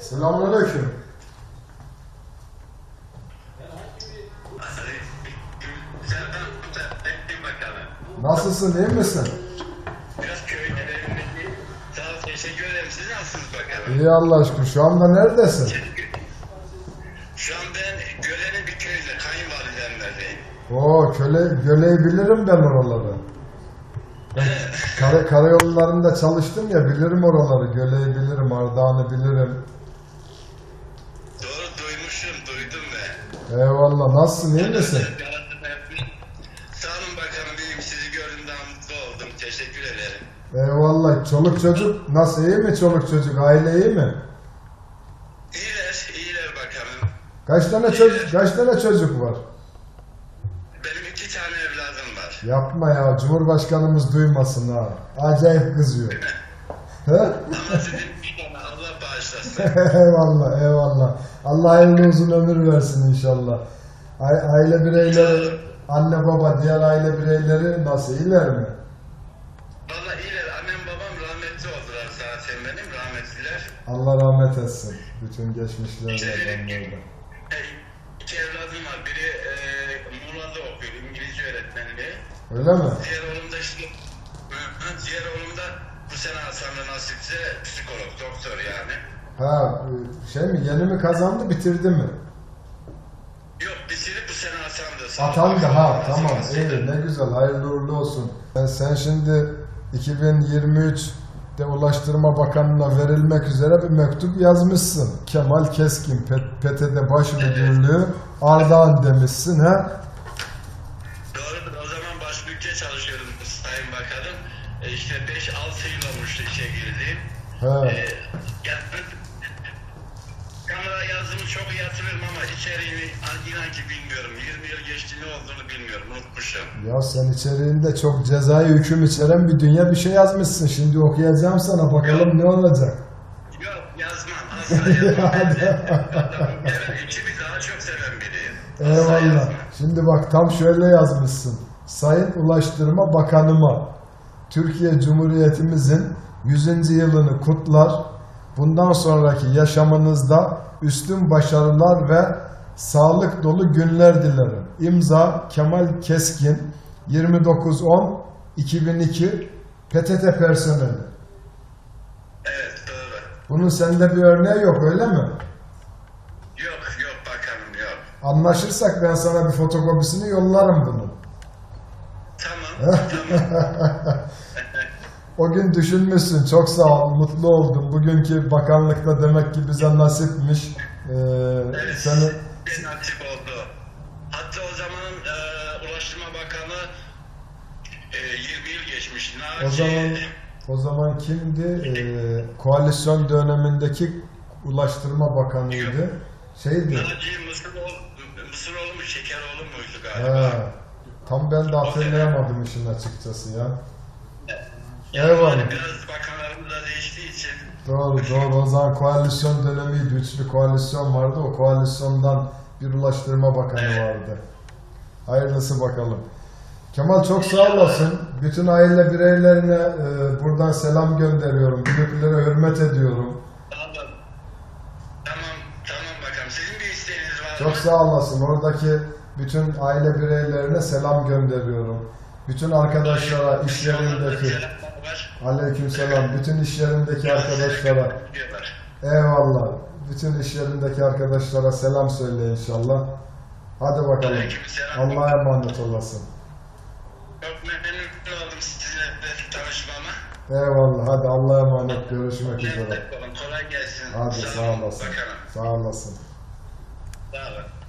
Selamünaleyküm. Nasılsın, iyi misin? Biraz köyde evimizde. Sağ ol teşekkür ederim. Siz nasılsınız bakalım? İyi Allah aşkına. Şu anda neredesin? Şu an ben Gölen'in bir köyünde kayınvalidemlerdeyim. Oo, köle, göleyi bilirim ben oraları. Ben kara, karayollarında çalıştım ya, bilirim oraları. Göleyi bilirim, Ardahan'ı bilirim. Duymuşum, duydum ben. Eyvallah, nasılsın, iyi misin? Sağ olun bakalım benim sizi gördüğümden mutlu oldum. Teşekkür ederim. Eyvallah. Çoluk çocuk nasıl, iyi mi çoluk çocuk? Aile iyi mi? İyiler, iyiler bakalım. Kaç tane çocuk, kaç tane çocuk var? Benim iki tane evladım var. Yapma ya, Cumhurbaşkanımız duymasın ha. Acayip kızıyor. He? Allah bağışlasın. eyvallah, eyvallah. Allah hayırlı uzun ömür versin inşallah. Aile bireyleri, anne baba, diğer aile bireyleri nasıl, iyiler mi? Valla iyiler. Annem babam rahmetli oldular zaten benim. Rahmetliler. Allah rahmet etsin. Bütün geçmişlerine İşte e, iki evladım var. Biri e, Muğla'da okuyor. İngilizce öğretmenliği. Öyle mi? Diğer oğlum da işte diğer oğlum sene Hasan'la nasipse psikolog, doktor yani. Ha, şey mi, yeni mi kazandı, bitirdi mi? Yok bitirip bu sene Hasan'da. Atandı ha, tamam. İyi, ne güzel, hayırlı uğurlu olsun. Sen, sen şimdi 2023'te Ulaştırma Bakanlığı'na verilmek üzere bir mektup yazmışsın. Kemal Keskin, PTT Baş Müdürlüğü, Ardahan demişsin ha? Doğrudur. O zaman başbükçe çalışıyordum Sayın Bakanım. E, işte 5-6 yıl olmuştu işe girdiğim. He. E, yani, kamera yazdığımı çok iyi hatırlıyorum ama içeriğini inan ki bilmiyorum. 20 yıl geçti ne olduğunu bilmiyorum. Unutmuşum. Ya sen içeriğinde çok cezai hüküm içeren bir dünya bir şey yazmışsın. Şimdi okuyacağım sana bakalım ne olacak. Yok yazmam. Asla yazmam. Ben de- içimi daha çok seven biriyim. Eyvallah. Şimdi bak tam şöyle yazmışsın. Sayın Ulaştırma Bakanıma Türkiye Cumhuriyetimizin 100. yılını kutlar. Bundan sonraki yaşamınızda üstün başarılar ve sağlık dolu günler dilerim. İmza Kemal Keskin 29.10.2002 PTT personeli. Evet doğru. Bunun sende bir örneği yok öyle mi? Yok yok bakanım yok. Anlaşırsak ben sana bir fotokopisini yollarım bunun. O gün düşünmüşsün. Çok sağ ol. Mutlu oldum. Bugünkü bakanlıkta demek ki bize nasipmiş. Ee, Evet, seni nasip oldu. Hatta o zaman e, Ulaştırma Bakanı e, 20 yıl geçmiş. o Naci, zaman o zaman kimdi? Ee, koalisyon dönemindeki Ulaştırma Bakanıydı. Şeydi. Naci Mısıroğlu, Mısıroğlu mu Şekeroğlu muydu galiba? He, tam ben de hatırlayamadım işin açıkçası ya. Yani Eyvallah. hani biraz bakanlarımız da değiştiği için Doğru doğru. O zaman koalisyon dönemiydi. Üçlü koalisyon vardı. O koalisyondan bir Ulaştırma Bakanı vardı. Hayırlısı bakalım. Kemal çok sağ olasın. Bütün aile bireylerine e, buradan selam gönderiyorum. Büyüklere hürmet ediyorum. tamam tamam tamam bakalım. Sizin bir isteğiniz var Çok mı? sağ olasın. Oradaki bütün aile bireylerine selam gönderiyorum. Bütün arkadaşlara, iş yerindeki, aleykümselam, bütün iş yerindeki arkadaşlara, eyvallah. Bütün iş yerindeki arkadaşlara selam söyle inşallah. Hadi bakalım. Allah'a emanet olasın. Çok memnun oldum sizinle de tanışmama. Eyvallah. Hadi Allah'a emanet. Görüşmek üzere. Kolay gelsin. Hadi Sağ olasın. Sağ olasın. Sağ olun.